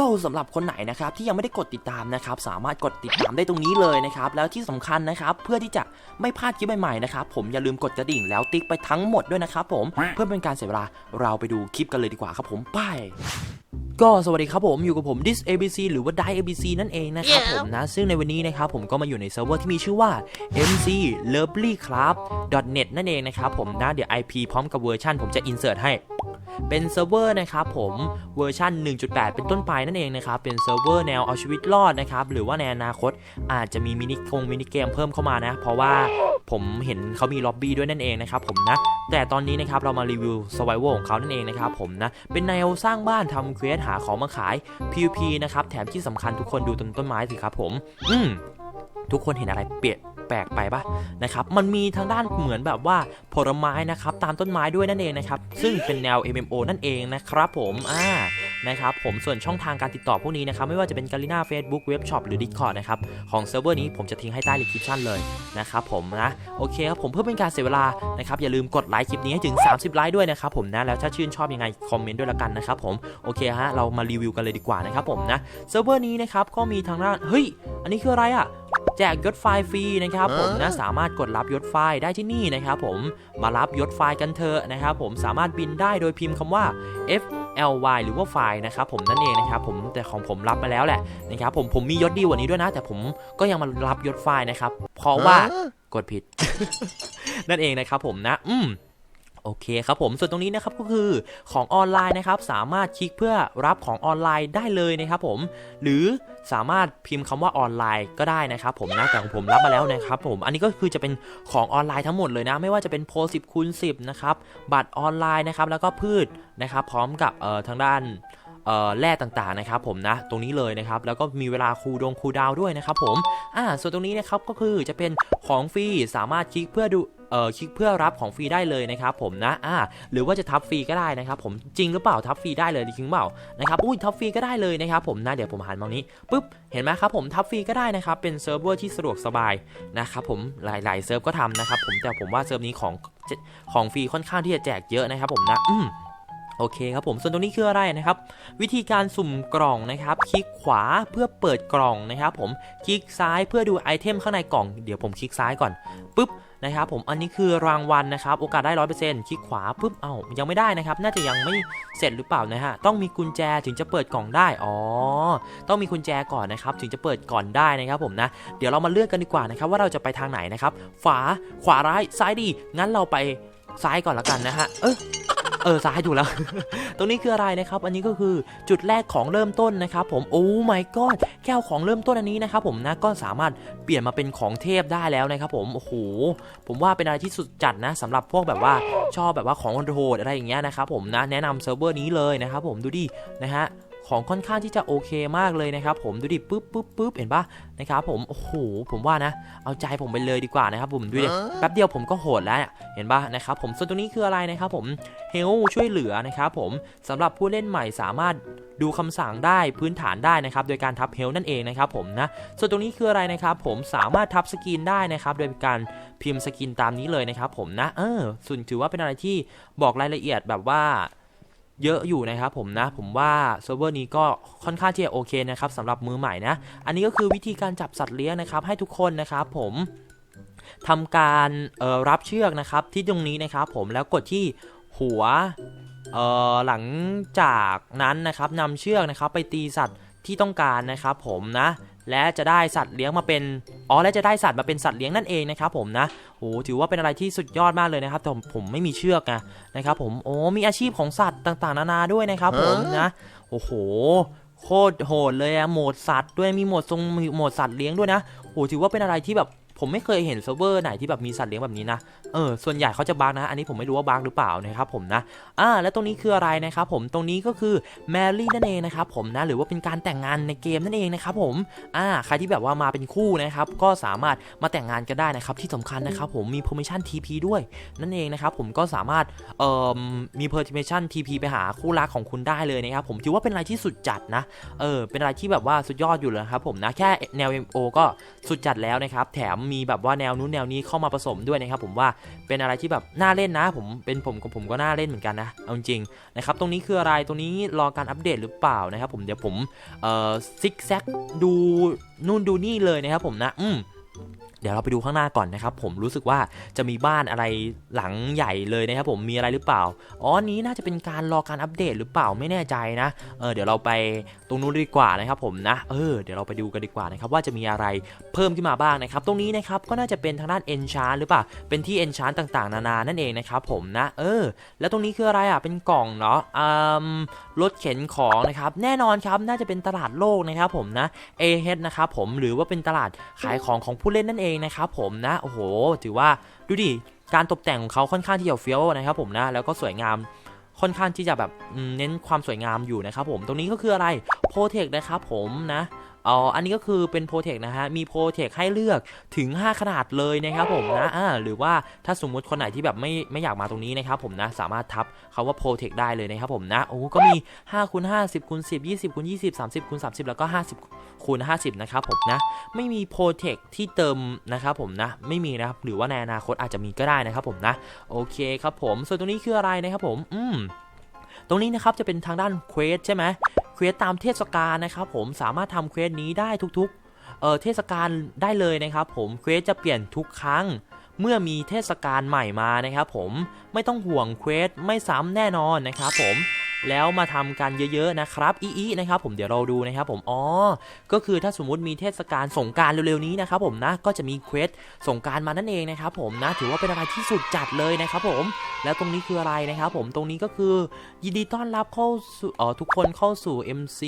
ก็สำหรับคนไหนนะครับที่ยังไม่ได้กดติดตามนะครับสามารถกดติดตามได้ตรงนี้เลยนะครับแล้วที่สำคัญนะครับเพื่อที่จะไม่พลาดคลิปใหม่ๆนะครับผมอย่าลืมกดกระดิ่งแล้วติ๊กไปทั้งหมดด้วยนะครับผมเพื่อเป็นการเสียเวลาเราไปดูคลิปกันเลยดีกว่าครับผมไป ก็สวัสดีครับผมอยู่กับผม Dis ABC หรือว่า Die ABC นั่นเองนะครับผมนะ ซึ่งในวันนี้นะครับผมก็มาอยู่ในเซิร์ฟเวอร์ที่มีชื่อว่า MC Lovely Club net นั่นเองนะครับผมนะเดี๋ยว IP พร้อมกับเวอร์ชันผมจะ insert ให้ เป็นเซิร์ฟเวอร์นะครับผมเวอร์ชัน1.8 เป็นต้นไปนั่นเองนะครับ เป็นเซิร์ฟเวอร์แนวเอาชีวิตรอดนะครับ หรือว่าในอนาคตอาจจะมีมินิกงมินิเกมเพิ่มเข้ามานะ เพราะว่าผมเห็นเขามีล็อบบี้ด้วยนั่นเองนะครับผมนะ แต่ตอนนี้นะครับเรามารีวิว s u r v i v a l ของเขานั่นเองนะครับผมนะ เป็นแนวสร้างบ้านทำเควสหาของมาขาย PVP นะครับ แถมที่สำคัญทุกคนดูต้นต้นไม้สิครับผม อืมทุกคนเห็นอะไรเปลี่ยนแปลกไปปะนะครับ มันมีทางด้านเหมือนแบบว่าผลไม้นะครับ ตามต้นไม้ด้วยนั่นเองนะครับ ซึ่งเป็นแนว MMO นั่นเองนะครับผม อ่า นะครับผมส่วนช่องทางการติดต่อพวกนี้นะครับไม่ว่าจะเป็น g a l i n a Facebook Web Shop หรือ Discord นะครับของเซิร์ฟเวอร์นี้ผมจะทิ้งให้ใต้ description เลยนะครับผมนะโอเคครับผมเพื่อเป็นการเสียเวลานะครับอย่าลืมกดไลค์คลิปนี้ให้ถึง 30 ไลค์ด้วยนะครับผมนะแล้วถ้าชื่นชอบยังไงคอมเมนต์ด้วยละกันนะครับผมโอเคฮะเรามารีวิวกันเลยดีกว่านะครับผมนะเซิร์ฟเวอร์นี้นะครับก็มีทางด้านเฮ้ยอันนี้คืออะไรอะแจกยศไฟล์ฟรีนะครับผมนะสามารถกดรับยศไฟล์ได้ที่นี่นะครับผมมารับยศไฟล์กันเถอะนะครับผมสามารถบินได้โดยพิมพ์คำว่า F L Y หรือว่าไฟล์นะครับผมนั่นเองนะครับผมแต่ของผมรับมาแล้วแหละนะครับผมผมมียศดีกว่านี้ด้วยนะ แต่ผมก็ยังมารับยศไฟล์นะครับเพราะว่ากดผิด นั่นเองนะครับผมนะ อืม โอเคครับผมส่วนตรงนี้นะครับก็คือของออนไลน์นะครับสามารถคลิกเพื่อรับของออนไลน์ได้เลยนะครับผมหรือสามารถพิมพ์คำว่าออนไลน์ก็ได้นะครับผมนะแต่ของผมรับมาแล้วนะครับผมอันนี้ก็คือจะเป็นของออนไลน์ทั้งหมดเลยนะ ไม่ว่าจะเป็นโพสิบคูณสิบนะครับบัตรออนไลน์นะครับแล้วก็พืชนะครับพร้อมกับเอ่อทางด้าน แร่ต่างๆนะครับผมนะตรงนี้เลยนะครับแล้วก็มีเวลาคูดงคูดาวด้วยนะครับผมอ่าส่วนตรงนี้นะครับก็คือจะเป็นของฟรีสามารถคลิกเพื่อดูเอ่อคลิกเพื่อรับของฟรีได้เลยนะครับผมนะอ่าหรือว่าจะทับฟรีก็ได้นะครับผมจริงหรือเปล่าทับฟรีได้เลยจริงเปล่านะครับอุ้ยทับฟรีก็ได้เลยนะครับผมนะเดี๋ยวผมหันมาตรงนี้ปุ๊บเห็นไหมครับผมทับฟรีก็ได้นะครับเป็นเซิร์ฟเวอร์ที่สะดวกสบายนะครับผมหลายๆเซิร์ฟก็ทำนะครับผมแต่ผมว่าเซิร์ฟนี้ของของฟรีค่อนข้างที่จะแจกเยอะนะครับผมนะอืม โอเคครับผมส่วนตรงนี้คืออะไรนะครับ วิธีการสุ่มกล่องนะครับ คลิกขวาเพื่อเปิดกล่องนะครับผมคลิกซ้ายเพื่อดูไอเทมข้างในกล่องเดี๋ยวผมคลิกซ้ายก่อนปุ๊บนะครับผมอันนี้คือรางวัลนะครับ โอกาสได้ร้อยเปอร์เซ็นต์คลิกขวาปุ๊บเอ้ายังไม่ได้นะครับ น่าจะยังไม่เสร็จหรือเปล่านะฮะต้องมีกุญแจถึงจะเปิดกล่องได้อ๋อต้องมีกุญแจก่อนนะครับ ถึงจะเปิดก่อนได้นะครับผมนะ เดี๋ยวเรามาเลือกกันดีกว่านะครับ ว่าเราจะไปทางไหนนะครับฝาขวาร้ายซ้ายดี งั้นเราไปซ้ายก่อนละกันนะฮะเออ เออซ้ายถูกแล้ว ตรงนี้คืออะไรนะครับ อันนี้ก็คือจุดแรกของเริ่มต้นนะครับ ผมโอ้ my god แก้วของเริ่มต้นอันนี้นะครับผมนะก็สามารถเปลี่ยนมาเป็นของเทพได้แล้วนะครับ ผมโอ้โหผมว่าเป็นอะไรที่สุดจัดนะสำหรับพวกแบบว่าชอบแบบว่าของโหดอะไรอย่างเงี้ยนะครับผมนะแนะนำเซิร์ฟเวอร์นี้เลยนะครับผมดูดินะฮะ ของค่อนข้างที่จะโอเคมากเลยนะครับผมดูดิปึ๊บปึ๊บปึ๊บเห็นปะนะครับผมโอ้โหผมว่านะ เอาใจผมไปเลยดีกว่านะครับผมดูดิแป๊บเดียวผมก็โหดแล้วอะเห็นปะนะครับผมส่วนตรงนี้คืออะไรนะครับผมเฮลช่วยเหลือนะครับผมสำหรับผู้เล่นใหม่สามารถดูคำสั่งได้พื้นฐานได้นะครับโดยการทับเฮลนั่นเองนะครับผมนะส่วนตรงนี้คืออะไรนะครับผมสามารถทับสกินได้นะครับโดยการพิมพ์สกินตามนี้เลยนะครับผมนะเออส่วนถือว่าเป็นอะไรที่บอกรายละเอียดแบบว่า เยอะอยู่นะครับผมนะ ผมว่าเซิร์ฟเวอร์นี้ก็ค่อนข้างที่จะโอเคนะครับสำหรับมือใหม่นะ อันนี้ก็คือวิธีการจับสัตว์เลี้ยงนะครับให้ทุกคนนะครับผมทำการรับเชือกนะครับที่ตรงนี้นะครับผมแล้วกดที่หัวหลังจากนั้นนะครับนำเชือกนะครับไปตีสัตว์ที่ต้องการนะครับผมนะ และจะได้สัตว์เลี้ยงมาเป็นอ๋อและจะได้สัตว์มาเป็นสัตว์เลี้ยงนั่นเองนะครับผมนะโอ้ถือว่าเป็นอะไรที่สุดยอดมากเลยนะครับแต่ผมไม่มีเชือกนะนะครับผมโอ้มีอาชีพของสัตว์ต่างๆ นานาด้วยนะครับผมนะโอ้โหโคตรโหดเลยอะโหมดสัตว์ด้วยมีโหมดทรงโหมดสัตว์เลี้ยงด้วยนะโอ้ถือว่าเป็นอะไรที่แบบ ผมไม่เคยเห็นเซิร์ฟเวอร์ไหนที่แบบมีสัตว์เลี้ยงแบบนี้นะ เออ ส่วนใหญ่เขาจะบักนะ อันนี้ผมไม่รู้ว่าบักหรือเปล่านะครับผมนะ อ่า แล้วตรงนี้คืออะไรนะครับผม ตรงนี้ก็คือแมรี่นั่นเองนะครับผมนะ หรือว่าเป็นการแต่งงานในเกมนั่นเองนะครับผม อ่า ใครที่แบบว่ามาเป็นคู่นะครับ ก็สามารถมาแต่งงานกันได้นะครับ ที่สำคัญนะครับผมมี permission TP ด้วยนั่นเองนะครับผมก็สามารถ เอ่อ มี permission TP ไปหาคู่รักของคุณได้เลยนะครับผม ถือว่าเป็นอะไรที่สุดจัดนะ เออ เป็นอะไรที่แบบว่าสุดยอดอยู่เลยครับผมนะ แค่แนว MO ก็สุดจัดแล้วนะครับ แถมมีแบบว่าแนวนู้นแนวนี้เข้ามาผสมด้วยนะครับผมว่าเป็นอะไรที่แบบน่าเล่นนะ ผมเป็นผมกับผมก็น่าเล่นเหมือนกันนะเอาจริงนะครับตรงนี้คืออะไรตรงนี้รอการอัปเดตหรือเปล่านะครับผมเดี๋ยวผมเอ่อซิกแซกดูนู่นดูนี่เลยนะครับผมนะอืม เดี๋ยวเราไปดูข้างหน้าก่อนนะครับ ผมรู้สึกว่าจะมีบ้านอะไรหลังใหญ่เลยนะครับผมมีอะไรหรือเปล่า อ๋อนี้น่าจะเป็นการรอการอัปเดตหรือเปล่าไม่แน่ใจนะ เออเดี๋ยวเราไปตรงนู้นดีกว่านะครับผมนะ เออเดี๋ยวเราไปดูกันดีกว่านะครับว่าจะมีอะไรเพิ่มขึ้นมาบ้างนะครับ ตรงนี้นะครับก็น่าจะเป็นทางด้าน enchant หรือเปล่า เป็นที่ enchant ต่างๆ นานานั่นเองนะครับผมนะ เออ แล้วตรงนี้คืออะไรอะเป็นกล่องเนาะอืมรถเข็นของนะครับแน่นอนครับน่าจะเป็นตลาดโลกนะครับผมนะ a h นะครับผมหรือว่าเป็นตลาดขายของของผู้เล่นนั่นเองนะครับผมนะโอ้โห ถือว่าดูดิการตกแต่งของเขาค่อนข้างที่จะเฟี้ยวนะครับผมนะแล้วก็สวยงามค่อนข้างที่จะแบบเน้นความสวยงามอยู่นะครับผมตรงนี้ก็คืออะไรโปรเทคนะครับผมนะ อ๋ออันนี้ก็คือเป็นโปรเทคนะฮะ มีโปรเทคให้เลือกถึง 5 ขนาดเลยนะครับผมนะอ่าหรือว่าถ้าสมมุติคนไหนที่แบบไม่ไม่อยากมาตรงนี้นะครับผมนะ สามารถทับคาว่าโปรเทคได้เลยนะครับผมนะโอ้ก็มี5คูณ5 10คูณ10 20คูณ20 30คูณ30 แล้วก็ 50คูณ50 นะครับผมนะ ไม่มีโปรเทคที่เติมนะครับผมนะ ไม่มีนะครับ หรือว่าในอนาคตอาจจะมีก็ได้นะครับผมนะ โอเคครับผม ส่วนตรงนี้คืออะไรนะครับผม อืมตรงนี้นะครับจะเป็นทางด้านเควสใช่ไหม ควสตามเทศกาลนะครับผมสามารถทำเควสนี้ได้ทุกๆเเทศกาลได้เลยนะครับผมเควสจะเปลี่ยนทุกครั้ง เมื่อมีเทศกาลใหม่มานะครับผมไม่ต้องห่วงเควสไม่ซ้ำแน่นอนนะครับผม แล้วมาทำกันเยอะๆนะครับอีอีนะครับผมเดี๋ยวเราดูนะครับผมอ๋อก็คือถ้าสมมุติมีเทศกาลสงการเร็วๆนี้นะครับผมนะก็จะมีเควสสงการมานั่นเองนะครับผมนะถือว่าเป็นอะไรที่สุดจัดเลยนะครับผมแล้วตรงนี้คืออะไรนะครับผมตรงนี้ก็คือยินดีต้อนรับเข้าสู่เอ๋อทุกคนเข้าสู่ MC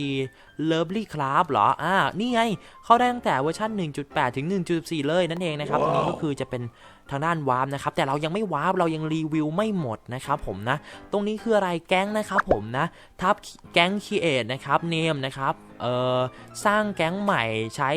Lovely Club เหรออ่านี่ไงเข้าได้ตั้งแต่เวอร์ชัน1.8 ถึง 1.4 เลยนั่นเองนะครับตรงนี้ก็คือจะเป็นทางด้านวาร์ปนะครับแต่เรายังไม่วาร์ปเรายังรีวิวไม่หมดนะครับผมนะตรงนี้คืออะไรแก๊งนะครับผมนะทับแก๊งคีเอทนะครับเนมนะครับเอ่อสร้างแก๊งใหม่ใช้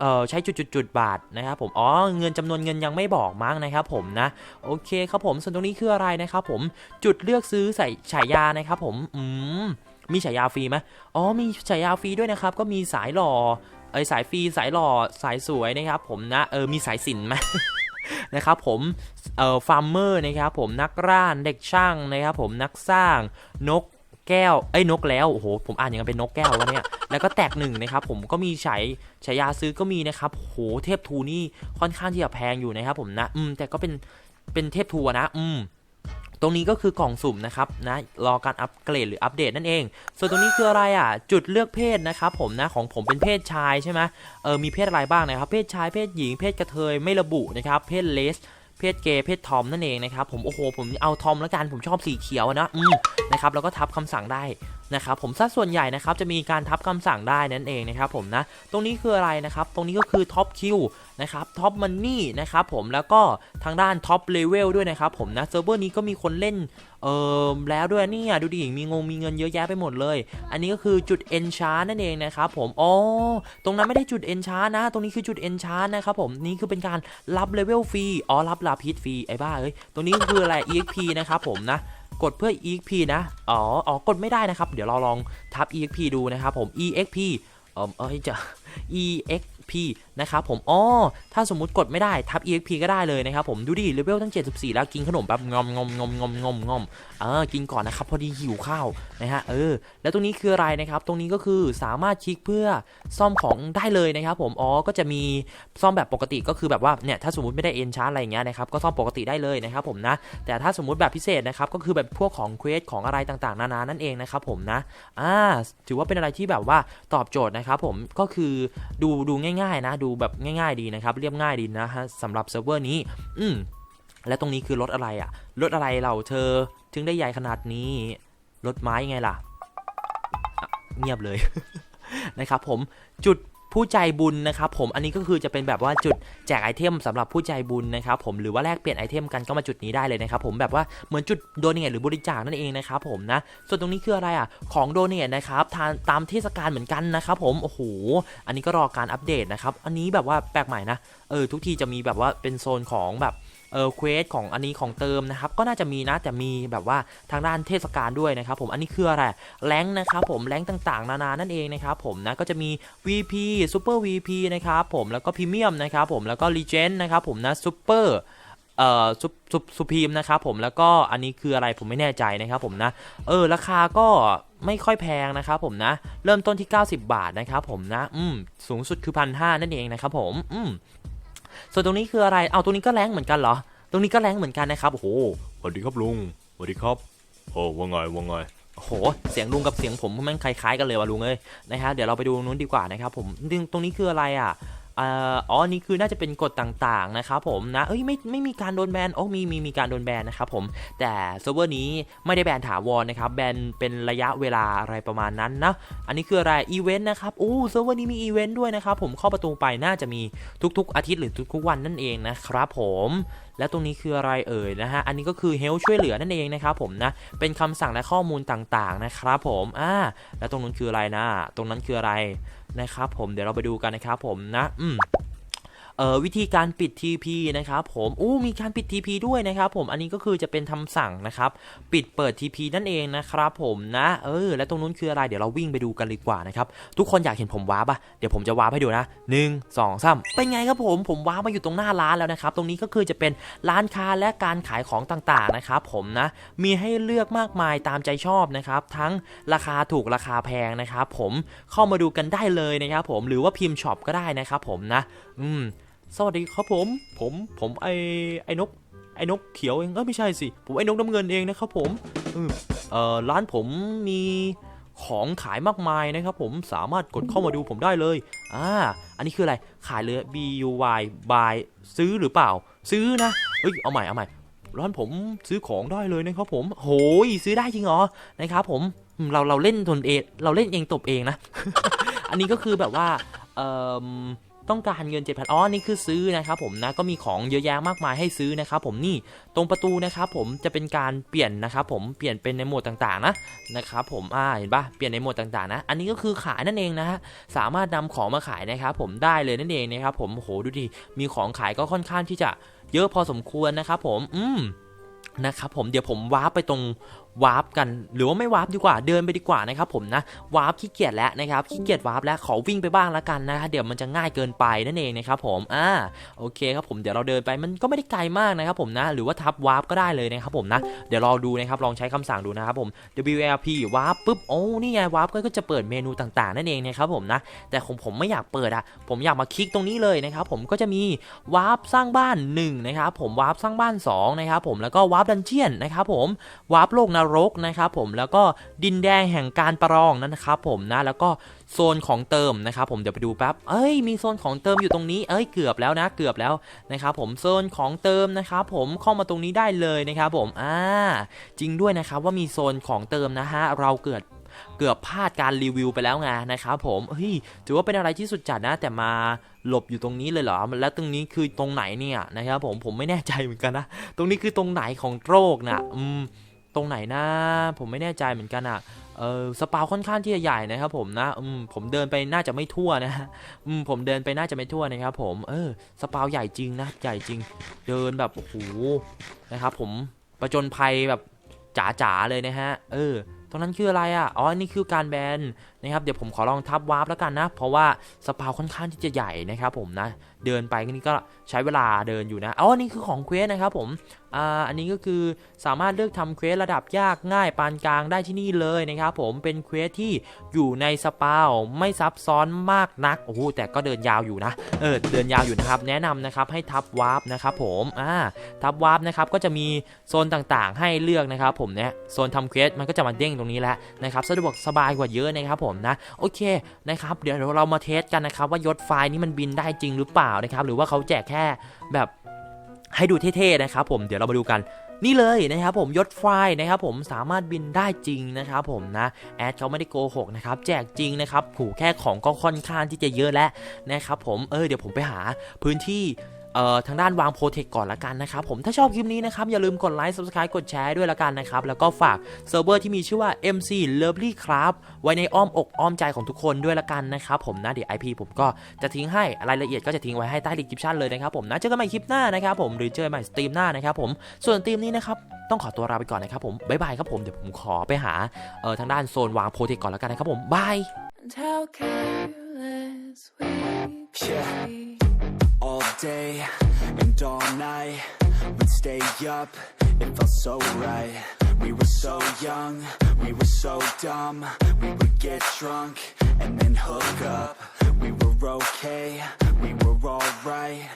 เอ่อใช้จุดๆๆบาทนะครับผมอ๋อเงินจำนวนเงินยังไม่บอกมั้งนะครับผมนะโอเคครับผมส่วนตรงนี้คืออะไรนะครับผมจุดเลือกซื้อใส่ฉายานะครับผมอืมมีฉายาฟรีไหมอ๋อมีฉายาฟรีด้วยนะครับ ก็มีสายหล่อเอ้สายฟรีสายหล่อสายสวยนะครับผมนะเออมีสายสินไหม นะครับผมเอ่อฟาร์มเมอร์นะครับผมนักร่านเด็กช่างนะครับผมนักสร้างนกแก้วไอ้นกแล้วโอ้โหผมอ่านอย่างไงเป็นนกแก้วแล้วเนี่ยแล้วก็แตกหนึ่งนะครับผมก็มีฉายฉายาซื้อก็มีนะครับโหเทพทูนี่ค่อนข้างที่จะแพงอยู่นะครับผมนะอืมแต่ก็เป็นเป็นเทพทูนะ อืม ตรงนี้ก็คือกล่องสุ่มนะครับนะรอการอัปเกรดหรืออัปเดตนั่นเอง ส่วนตรงนี้คืออะไรอะจุดเลือกเพศนะครับผมนะของผมเป็นเพศชายใช่ไหมเออมีเพศอะไรบ้างนะครับ เพศชายเพศหญิงเพศกระเทยไม่ระบุนะครับเพศเลสเพศเกย์เพศทอมนั่นเองนะครับผมโอ้โหผมเอาทอมแล้วกันผมชอบสีเขียวอะนะอืมนะครับแล้วก็ทับคำสั่งได้ นะครับผมซะส่วนใหญ่นะครับจะมีการทับคำสั่งได้นั่นเองนะครับผมนะตรงนี้คืออะไรนะครับตรงนี้ก็คือท็อปคิวนะครับท็อปมันนี่นะครับผมแล้วก็ทางด้านท็อปเลเวลด้วยนะครับผมนะเซิร์ฟเวอร์นี้ก็มีคนเล่นเอ่อแล้วด้วยเนี่ยดูดิมีงงมีเงินเยอะแยะไปหมดเลย อันนี้ก็คือจุดเอนชาร์นั่นเองนะครับผมอ๋อตรงนั้นไม่ได้จุดเอนชาร์นะ ตรงนี้คือจุดเอนชาร์นะครับผมนี่คือเป็นการรับเลเวลฟรีอ๋อรับลาพิษฟรีไอ้บ้าเอ้ยตรงนี้คืออะไร exp นะครับผมนะ กดเพื่อ exp นะ อ๋อ อ๋อ กดไม่ได้นะครับ เดี๋ยวเราลองทับ exp ดูนะครับผม exp เออเอ้ยจะ exp นะครับผมอ๋อถ้าสมมุติกดไม่ได้ทับ exp ก็ได้เลยนะครับผมดูดิเลเวลตั้ง 74 แล้วกินขนมแบบงอมงอมงอมงอมงอมงอมเออกินก่อนนะครับพอดีหิวข้าวนะฮะเออแล้วตรงนี้คืออะไรนะครับตรงนี้ก็คือสามารถคลิกเพื่อซ่อมของได้เลยนะครับผมอ๋อก็จะมีซ่อมแบบปกติก็คือแบบว่าเนี่ยถ้าสมมติไม่ได้เอนชาร์อะไรอย่างเงี้ยนะครับก็ซ่อมปกติได้เลยนะครับผมนะแต่ถ้าสมมุติแบบพิเศษนะครับก็คือแบบพวกของเควสของอะไรต่างๆ นานานั่นเองนะครับผมนะอ่าถือว่าเป็นอะไรที่แบบว่าตอบโจทย์นะครับผมก็คือดูดูง่ายๆนะ ดูแบบง่ายๆดีนะครับ เรียบง่ายดีนะฮะสำหรับเซิร์ฟเวอร์นี้ อืมและตรงนี้คือรถอะไรอะรถอะไรเราเธอถึงได้ใหญ่ขนาดนี้รถไม้ไงล่ะอะเงียบเลยนะครับผมจุด ผู้ใจบุญนะครับผมอันนี้ก็คือจะเป็นแบบว่าจุดแจกไอเทมสำหรับผู้ใจบุญนะครับผมหรือว่าแลกเปลี่ยนไอเทมกันก็มาจุดนี้ได้เลยนะครับผมแบบว่าเหมือนจุดโดเนทหรือบริจาคนั่นเองนะครับผมนะส่วนตรงนี้คืออะไรอะของโดเนทนะครับทานตามเทศกาลเหมือนกันนะครับผมโอ้โหอันนี้ก็รอการอัปเดตนะครับอันนี้แบบว่าแปลกใหม่นะเออทุกทีจะมีแบบว่าเป็นโซนของแบบ เออเควสของอันนี้ของเติมนะครับก็น่าจะมีนะแต่มีแบบว่าทางด้านเทศกาลด้วยนะครับผมอันนี้คืออะไรแรงนะครับผมแรงต่างๆ นานานั่นเองนะครับผมนะก็จะมี VP Super VP นะครับผมแล้วก็พรีเมียมนะครับผมแล้วก็ Legend นะครับผมนะ Super เอ่อซุปซุปซุพีมนะครับผมแล้วก็อันนี้คืออะไรผมไม่แน่ใจนะครับผมนะเออราคาก็ไม่ค่อยแพงนะครับผมนะ เริ่มต้นที่ 90 บาทนะครับผมนะ อืมสูงสุดคือพันห้านั่นเองนะครับผม อืม ส่วนตรงนี้คืออะไร เอาตรงนี้ก็แรงเหมือนกันเหรอ ตรงนี้ก็แรงเหมือนกันนะครับ โอ้โหสวัสดีครับลุงสวัสดีครับโอ้ว่าไงว่าไงโอ้โหเสียงลุงกับเสียงผมแม่งคล้ายๆกันเลยว่ะลุงเอ้ยนะฮะเดี๋ยวเราไปดูตรงนู้นดีกว่านะครับผมตรงตรงนี้คืออะไรอะ อ๋อนี่คือน่าจะเป็นกฎต่างๆนะครับผมนะเอ้ยไม่ไม่มีการโดนแบนโอ้มีมีมีการโดนแบนนะครับผมแต่เซิร์ฟเวอร์นี้ไม่ได้แบนถาวรนะครับแบนเป็นระยะเวลาอะไรประมาณนั้นนะอันนี้คืออะไรอีเวนต์นะครับโอ้เซิร์ฟเวอร์นี้มีอีเวนต์ด้วยนะครับผมเข้าประตูไปน่าจะมีทุกๆ อาทิตย์หรือทุกๆวันนั่นเองนะครับผมและตรงนี้คืออะไรเอ่ยนะฮะ อันนี้ก็คือเฮลช่วยเหลือนั่นเองนะครับผมนะ เป็นคำสั่งและข้อมูลต่างๆนะครับผม อ่า แล้วตรงนั้นคืออะไรนะ ตรงนั้นคืออะไร นะครับผมเดี๋ยวเราไปดูกันนะครับผมนะ อืม เอ่อวิธีการปิด TP นะครับผมอู้มีการปิด TP ด้วยนะครับผมอันนี้ก็คือจะเป็นคำสั่งนะครับปิดเปิด TP นั่นเองนะครับผมนะเออและตรงนู้นคืออะไรเดี๋ยวเราวิ่งไปดูกันเลยดีกว่านะครับทุกคนอยากเห็นผมวาร์ปอะเดี๋ยวผมจะวาร์ปให้ดูนะหนึ่งสองสามเป็นไงครับผมผมวาร์ปมาอยู่ตรงหน้าร้านแล้วนะครับตรงนี้ก็คือจะเป็นร้านค้าและการขายของต่างๆนะครับผมนะมีให้เลือกมากมายตามใจชอบนะครับทั้งราคาถูกราคาแพงนะครับผมเข้ามาดูกันได้เลยนะครับผมหรือว่าพิมพ์ช็อปก็ได้นะครับผมนะอืม สวัสดีครับผม ผมผมไอไอนกไอนกเขียวเองเออไม่ใช่สิ ผมไอนกน้ำเงินเองนะครับผมเออร้านผมมีของขายมากมายนะครับผมสามารถกดเข้ามาดูผมได้เลยอ่าอันนี้คืออะไรขายเลย B U Y buy ซื้อหรือเปล่า ซื้อนะเฮ้ยเอาใหม่เอาใหม่ร้านผมซื้อของได้เลยนะครับผมโหยซื้อได้จริงเหรอนะครับผมอืมเราเราเล่นตนเองเราเล่นเองตบเองนะ อันนี้ก็คือแบบว่าเอ่อ ต้องการเงิน 7,000อ๋อนี่คือซื้อนะครับผมนะก็มีของเยอะแยะมากมายให้ซื้อนะครับผมนี่ตรงประตูนะครับผมจะเป็นการเปลี่ยนนะครับผมเปลี่ยนเป็นในโหมดต่างๆนะนะครับผมอ่าเห็นปะเปลี่ยนในโหมดต่างๆนะ อันนี้ก็คือขายนั่นเองนะฮะสามารถนำของมาขายนะครับผมได้เลยนั่นเองนะครับผมโอ้โหดูดิมีของขายก็ค่อนข้างที่จะเยอะพอสมควรนะครับผมอืมนะครับผมเดี๋ยวผมวาร์ปไปตรง วาร์ปกัน หรือว่าไม่วาร์ปดีกว่าเดินไปดีกว่านะครับผมนะวาร์ปขี้เกียจแล้วนะครับขี้เกียจวาร์ปแล้วขอวิ่งไปบ้างละกันนะฮะเดี๋ยวมันจะง่ายเกินไปนั่นเองนะครับผมอ่าโอเคครับผมเดี๋ยวเราเดินไปมันก็ไม่ได้ไกลมากนะครับผมนะ หรือว่าทับวาร์ปก็ได้เลยนะครับผมนะเดี๋ยวรอดูนะครับลองใช้คำสั่งดูนะครับผม WLP วาร์ปปุ๊บโอ้นี่ไงวาร์ปก็จะเปิดเมนูต่างๆนั่นเองนะครับผมนะแต่ของผมไม่อยากเปิดอะผมอยากมาคลิกตรงนี้เลยนะครับผมก็จะมีวาร์ปสร้างบ้าน1นะครับผมวาร์ปสร้างบ้าน2นะครับผมแล้วก็วาร์ปดันเจียนนะครับผมวาร์ปโลกนรกนะครับผมแล้วก็ดินแดงแห่งการประลองนั่นนะครับผมนะแล้วก็โซนของเติมนะครับผมเดี๋ยวไปดูแป๊บเอ้ยมีโซนของเติมอยู่ตรงนี้เอ้ยเกือบแล้วนะเกือบแล้วนะครับผมโซนของเติมนะครับผมเข้ามาตรงนี้ได้เลยนะครับผมอ่าจริงด้วยนะครับว่ามีโซนของเติมนะฮะเราเกิดเกือบพลาดการรีวิวไปแล้วไงนะครับผมเฮ้ยถือว่าเป็นอะไรที่สุดจัดนะแต่มาหลบอยู่ตรงนี้เลยเหรอ แล้วตรงนี้คือตรงไหนเนี่ยนะครับผมผมไม่แน่ใจเหมือนกันนะ ตรงนี้คือตรงไหนของโรคนะอืม ตรงไหนนะผมไม่แน่ใจเหมือนกันอะเออสปาค่อนข้างที่จะใหญ่นะครับผมนะอืมผมเดินไปน่าจะไม่ทั่วนะอืมผมเดินไปน่าจะไม่ทั่วนะครับผมเออสปาใหญ่จริงนะใหญ่จริง เดินแบบโอ้โหนะครับผมประจนภัยแบบจ๋าๆเลยนะฮะเออตรงนั้นคืออะไรอะ อ๋อ นี่คือการแบน นะครับเดี๋ยวผมขอลองทับวาร์ปแล้วกันนะ เพราะว่าสปาวค่อนข้างที่จะใหญ่นะครับผมนะ เดินไปนี่ก็ใช้เวลาเดินอยู่นะอ๋อนี่คือของเควสนะครับผมอ่าอันนี้ก็คือสามารถเลือกทำเควสระดับยากง่ายปานกลางได้ที่นี่เลยนะครับผมเป็นเควสที่อยู่ในสปาวไม่ซับซ้อนมากนักโอ้โหแต่ก็เดินยาวอยู่นะเออเดินยาวอยู่นะครับแนะนำนะครับให้ทับวาร์ปนะครับผมอ่าทับวาร์ปนะครับก็จะมีโซนต่างๆ ให้เลือกนะครับผมเนี่ยโซนทำเควสมันก็จะมาเด้งตรงนี้แล้วนะครับสะดวกสบายกว่าเยอะนะครับผมนะ โอเคนะครับ เดี๋ยวเรามาเทสกันนะครับ ว่ายศไฟล์นี้มันบินได้จริงหรือเปล่านะครับ หรือว่าเขาแจกแค่แบบให้ดูเท่ๆนะครับผมเดี๋ยวเรามาดูกันนี่เลยนะครับผมยศไฟล์นะครับผมสามารถบินได้จริงนะครับผมนะแอดเขาไม่ได้โกหกนะครับแจกจริงนะครับผูแค่ของก็ค่อนข้างที่จะเยอะแล้วนะครับผมเออเดี๋ยวผมไปหาพื้นที่ เอ่อทางด้านวางโปรเทคก่อนละกันนะครับผมถ้าชอบคลิปนี้นะครับ อย่าลืมกดไลค์ subscribe กดแชร์ด้วยละกันนะครับ แล้วก็ฝากเซิร์ฟเวอร์ที่มีชื่อว่า MC Lovely Craft ไว้ในอ้อมอกอ้อมใจของทุกคนด้วยละกันนะครับผมนะเดี๋ยว IP ผมก็จะทิ้งให้รายละเอียดก็จะทิ้งไว้ให้ใต้ดีคริปชั่นเลยนะครับผมนะเจอกันใหม่คลิปหน้านะครับผมหรือเจอกันใหม่สตรีมหน้านะครับผมส่วนสตรีมนี้นะครับต้องขอตัวลาไปก่อนนะครับผมบ๊ายบายครับผมเดี๋ยวผมขอไปหาเอ่อทางด้านโซนวางโปรเทคก่อนละกันนะครับผมบาย And how careless we could Yeah. Day and all night. We'd stay up, it felt so right. We were so young, we were so dumb. We would get drunk and then hook up. We were okay, we were alright